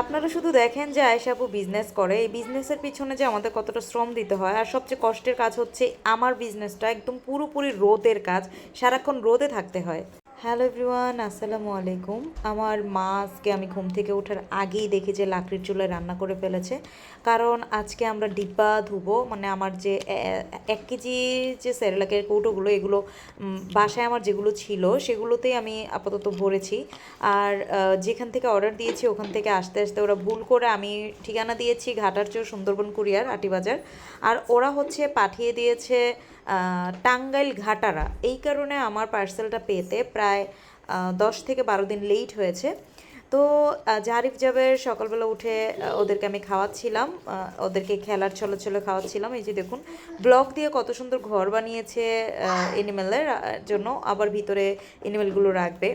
আপনারা শুধু দেখেন যে আয়েশা আপু বিজনেস করে, এই বিজনেসের পিছনে যে আমাদের কতটা শ্রম দিতে হয়, আর সবচেয়ে কষ্টের কাজ হচ্ছে আমার বিজনেসটা একদম পুরোপুরি রোদের কাজ, সারাক্ষণ রোদে থাকতে হয়। হ্যালো এভরিওয়ান, আসসালামু আলাইকুম। আমার মা আজকে আমি ঘুম থেকে ওঠার আগেই দেখি যে লাকড়ির চুলায় রান্না করে ফেলেছে। কারণ আজকে আমরা ডিব্বা ধুবো মানে আমার যে এক কেজি যে সেরেলাকের কৌটোগুলো, এগুলো বাসায় আমার যেগুলো ছিল, সেগুলোতেই আমি আপাতত ভরেছি। আর যেখান থেকে অর্ডার দিয়েছি, ওখান থেকে আসতে আসতে ওরা ভুল করে আমি ঠিকানা দিয়েছি ঘাটার চর সুন্দরবন কুরিয়ার আটিবাজার আর ওরা হচ্ছে পাঠিয়ে দিয়েছে টাঙ্গাইল ঘাটারা, এই কারণে আমার পার্সেলটা পেতে প্রায় দশ থেকে বারো দিন লেট হয়েছে। তো জারিফ জাবের সকালবেলা উঠে ওদেরকে আমি খাওয়াচ্ছিলাম ওদেরকে খেলার ছলে ছলে খাওয়াচ্ছিলাম। এই যে দেখুন ব্লক দিয়ে কত সুন্দর ঘর বানিয়েছে এনিমেলের জন্য। আবার ভিতরে এনিমেলগুলো রাখবে।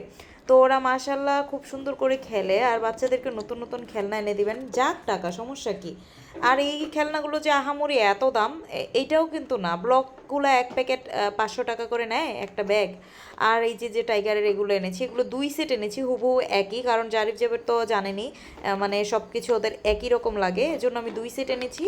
তো ওরা মাশাল্লাহ খুব সুন্দর করে খেলে। আর বাচ্চাদেরকে নতুন নতুন খেলনা এনে দিবেন। যাক টাকা, সমস্যা কি? আর এই খেলনাগুলো যে আহামরি এত দাম এইটাও কিন্তু না। ব্লকগুলো এক প্যাকেট পাঁচশো টাকা করে নেয় একটা ব্যাগ। আর এই যে যে টাইগারের এগুলো এনেছি, এগুলো দুই সেট এনেছি, হুবহু একই। কারণ জারিফ জাবের তো জানেনি মানে সব কিছু ওদের একই রকম লাগে। এজন্য আমি দুই সেট এনেছি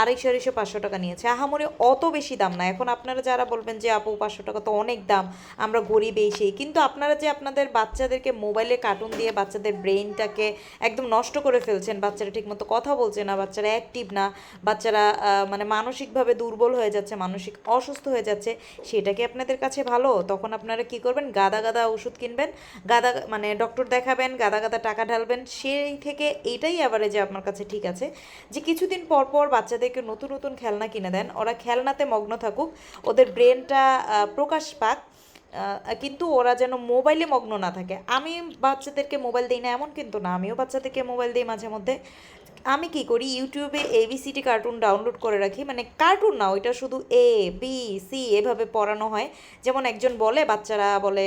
আড়াইশো আড়াইশো, পাঁচশো টাকা নিয়েছে। আহামরি অত বেশি দাম না। এখন আপনারা যারা বলবেন যে, আপু, পাঁচশো টাকা তো অনেক দাম, আমরা গরিব এই সেই। কিন্তু আপনারা যে, আপনাদের বাচ্চাদেরকে মোবাইলে কার্টুন দিয়ে বাচ্চাদের ব্রেনটাকে একদম নষ্ট করে ফেলছেন, বাচ্চারা ঠিকমতো কথা বলছে না, বাচ্চারা অ্যাক্টিভ না, বাচ্চারা মানে মানসিকভাবে দুর্বল হয়ে যাচ্ছে, মানসিক অসুস্থ হয়ে যাচ্ছে, সেটা কি আপনাদের কাছে ভালো? তখন আপনারা কি করবেন? গাদা গাদা ওষুধ কিনবেন, গাদা মানে ডক্টর দেখাবেন, গাদা গাদা টাকা ঢালবেন, সেই থেকে এইটাই অ্যাভারেজে আপনার কাছে ঠিক আছে। যে কিছুদিন পর পর বাচ্চাদেরকে নতুন নতুন খেলনা কিনে দেন, ওরা খেলনাতে মগ্ন থাকুক, ওদের ব্রেনটা প্রকাশ পাক কিন্তু ওরা যেন মোবাইলে মগ্ন না থাকে। আমি বাচ্চাদেরকে মোবাইল দিই না, এমন কিন্তু না। আমিও বাচ্চাদেরকে মোবাইল দিই মাঝে মধ্যে। আমি কি করি, ইউটিউবে এবিসিডি কার্টুন ডাউনলোড করে রাখি। মানে কার্টুন না, ওইটা শুধু এ বি সি এভাবে পড়ানো হয়। যেমন একজন বলে, বাচ্চারা বলে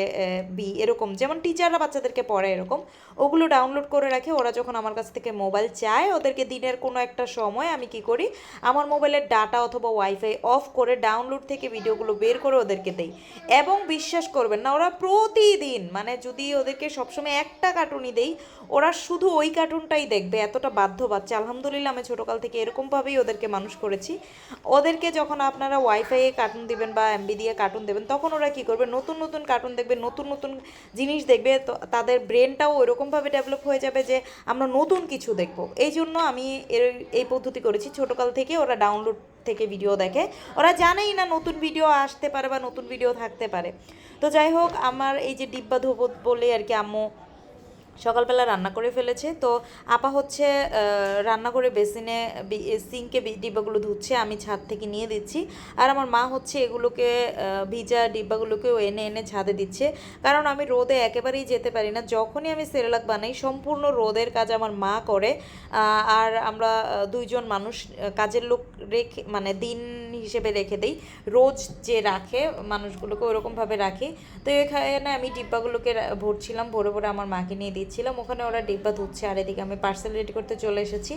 বি এরকম। যেমন টিচাররা বাচ্চাদেরকে পড়ে এরকম। ওগুলো ডাউনলোড করে রাখে। ওরা যখন আমার কাছ থেকে মোবাইল চায়, ওদেরকে দিনের কোনো একটা সময় আমি কি করি, আমার মোবাইলের ডাটা অথবা ওয়াইফাই অফ করে ডাউনলোড থেকে ভিডিওগুলো বের করে ওদেরকে দেই। এবং বিশ্বাস করবেন না, ওরা প্রতিদিন মানে যদি ওদেরকে সবসময় একটা কার্টুনই দেই, ওরা শুধু ওই কার্টুনটাই দেখবে, এতটা বাধ্য বাচ্চা আলহামদুলিল্লাহ আমি ছোটোকাল থেকে এরকমভাবেই ওদেরকে মানুষ করেছি। ওদেরকে যখন আপনারা ওয়াইফাইয়ে কার্টুন দিবেন বা এমবি দিয়ে কার্টুন দেবেন, তখন ওরা কী করবে? নতুন নতুন কার্টুন দেখবে, নতুন নতুন জিনিস দেখবে, তো তাদের ব্রেনটাও ওইরকমভাবে ডেভেলপ হয়ে যাবে যে, আমরা নতুন কিছু দেখব। এই জন্য আমি এর, এই পদ্ধতি করেছি। ছোটোকাল থেকে ওরা ডাউনলোড থেকে ভিডিও দেখে। ওরা জানেই না নতুন ভিডিও আসতে পারে বা নতুন ভিডিও থাকতে পারে। তো যাই হোক, আমার এই যে ডিব্বা ধোবত বলে আর কি আম্মু সকালবেলা রান্না করে ফেলেছে। তো আপা হচ্ছে রান্না করে বেসিনে সিঙ্কে ডিব্বাগুলো ধুচ্ছে, আমি ছাদ থেকে নিয়ে দিচ্ছি। আর আমার মা হচ্ছে এগুলোকে ভিজা ডিব্বাগুলোকেও এনে এনে ছাদে দিচ্ছে। কারণ আমি রোদে একেবারেই যেতে পারি না। যখনই আমি সেরেলাক বানাই, সম্পূর্ণ রোদের কাজ আমার মা করে। আর আমরা দুইজন মানুষ কাজের লোক রেখে মানে দিন হিসেবে রেখে দিই। রোজ যে রাখে, মানুষগুলোকে ওরকমভাবে রাখি। তো এখানে আমি ডিব্বাগুলোকে ভরছিলাম, ভরে ভরে আমার মাকে নিয়ে দিচ্ছিলাম। ওখানে ওরা ডিব্বা ধুচ্ছে, আর এদিকে আমি পার্সেল রেডি করতে চলে এসেছি।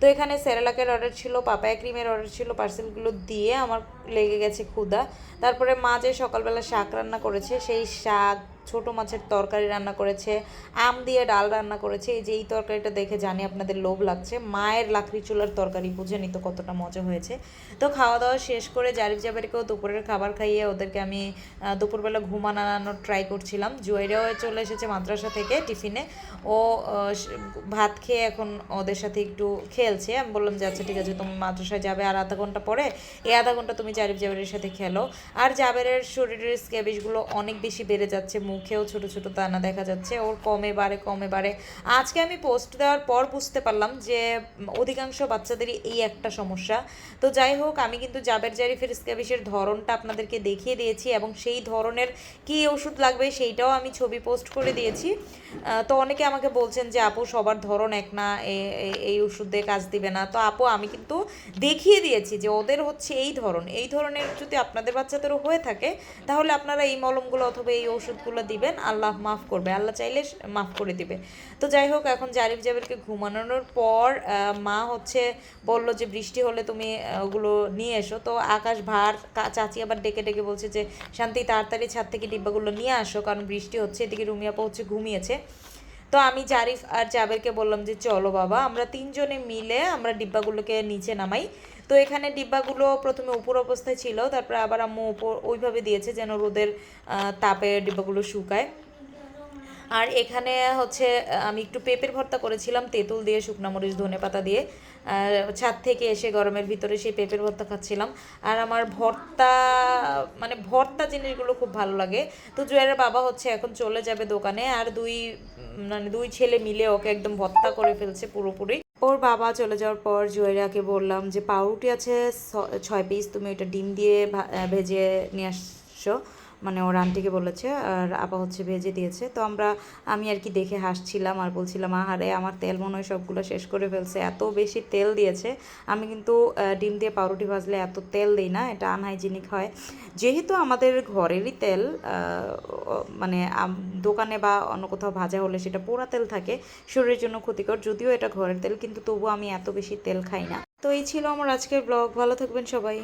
তো এখানে সেরালাকের অর্ডার ছিল, পাপায়া ক্রিমের অর্ডার ছিল পার্সেলগুলো দিয়ে আমার লেগে গেছে ক্ষুধা। তারপরে মা যে সকালবেলা শাক রান্না করেছে, সেই শাক ছোট মাছের তরকারি রান্না করেছে, আম দিয়ে ডাল রান্না করেছে, এই যে এই তরকারিটা দেখে জানি আপনাদের লোভ লাগছে। মায়ের লাকড়ি চুলার তরকারি, বুঝে নিত কতটা মজা হয়েছে। তো খাওয়া দাওয়া শেষ করে জারিফ জাবারিকেও দুপুরের খাবার খাইয়ে ওদেরকে আমি দুপুরবেলা ঘুমান আনানোর ট্রাই করছিলাম। জুয়েরাও চলে এসেছে মাদ্রাসা থেকে টিফিনে। ও ভাত খেয়ে এখন ওদের সাথে একটু খেলছে। আমি বললাম যে আচ্ছা ঠিক আছে, তুমি মাদ্রাসায় যাবে আর আধা ঘণ্টা পরে এই আধা ঘণ্টা তুমি জারিফ জাবেরের সাথে খেলো। আর জাবেরের শরীরের স্ক্যাবিসগুলো অনেক বেশি বেড়ে যাচ্ছে মুখেও ছোট ছোট দানা দেখা যাচ্ছে। ওর কমে বাড়ে কমে বাড়ে। আজকে আমি পোস্ট দেওয়ার পর বুঝতে পারলাম যে, অধিকাংশ বাচ্চাদেরই এই একটা সমস্যা। তো যাই হোক, আমি কিন্তু জাবের জারিফের স্ক্যাবিসের ধরনটা আপনাদেরকে দেখিয়ে দিয়েছি এবং সেই ধরনের কি ওষুধ লাগবে সেইটাও আমি ছবি পোস্ট করে দিয়েছি। তো অনেকে আমাকে বলছেন যে, আপু, সবার ধরন এক না এই ওষুধ কাজ দিবে না। তো আপু, আমি কিন্তু দেখিয়ে দিয়েছি যে, ওদের হচ্ছে এই ধরন। এই ধরনের যদি আপনাদের বাচ্চাদেরও হয়ে থাকে, তাহলে আপনারা এই মলমগুলো অথবা এই ওষুধগুলো দিবেন, আল্লাহ মাফ করবে। আল্লাহ চাইলে মাফ করে দিবে। তো যাই হোক, এখন জারিফ জাবেরকে ঘুমানোর পর মা হচ্ছে বলল যে বৃষ্টি হলে তুমি ওগুলো নিয়ে এসো। তো আকাশ ভার চাচি আবার ডেকে ডেকে বলছে যে, শান্তি, তাড়াতাড়ি ছাদ থেকে ডিব্বাগুলো নিয়ে আসো, কারণ বৃষ্টি হচ্ছে, এদিকে রুমিয়াপা হচ্ছে ঘুমিয়েছে। তো তো আমি জারিফ আর জাবেরকে বললাম যে, চলো বাবা, আমরা তিনজনে মিলে আমরা ডিব্বাগুলোকে নিচে নামাই। তো এখানে ডিব্বাগুলো প্রথমে উপর অবস্থায় ছিল, তারপরে আবার আম্মু উপর ওইভাবে দিয়েছে যেন রোদের তাপে ডিব্বাগুলো শুকায়। আর এখানে হচ্ছে আমি একটু পেঁপের ভর্তা করেছিলাম, তেঁতুল দিয়ে শুকনো মরিচ, ধনে পাতা দিয়ে। ছাদ থেকে এসে গরমের ভিতরে সেই পেঁপের ভর্তা খাচ্ছিলাম। আর আমার ভর্তা মানে ভর্তা জিনিসগুলো খুব ভালো লাগে। তো জুয়ারের বাবা হচ্ছে এখন চলে যাবে দোকানে, আর দুই মানে দুই ছেলে মিলে ওকে একদম ভর্তা করে ফেলছে পুরোপুরি। ওর বাবা চলে যাওয়ার পর জুয়েরাকে বললাম যে, পাউরুটি আছে ছয় পিস তুমি ওইটা ডিম দিয়ে ভেজে নিয়ে আসছো। মানে ওর আন্টিকে বলেছে, আর আপা হচ্ছে ভেজে দিয়েছে। তো আমরা, আমি আর কি দেখে হাসছিলাম আর বলছিলাম, আহারে, আমার তেল মনে হয় সবগুলো শেষ করে ফেলছে, এত বেশি তেল দিয়েছে। আমি কিন্তু ডিম দিয়ে পাউরুটি ভাজলে এত তেল দিই না, এটা আনহাইজিনিক হয়। যেহেতু আমাদের ঘরেরই তেল মানে দোকানে বা অন্য কোথাও ভাজা হলে সেটা পোড়া তেল থাকে, শরীরের জন্য ক্ষতিকর। যদিও এটা ঘরের তেল, কিন্তু তবুও আমি এত বেশি তেল খাই না। তো এই ছিল আমার আজকের ব্লগ। ভালো থাকবেন সবাই।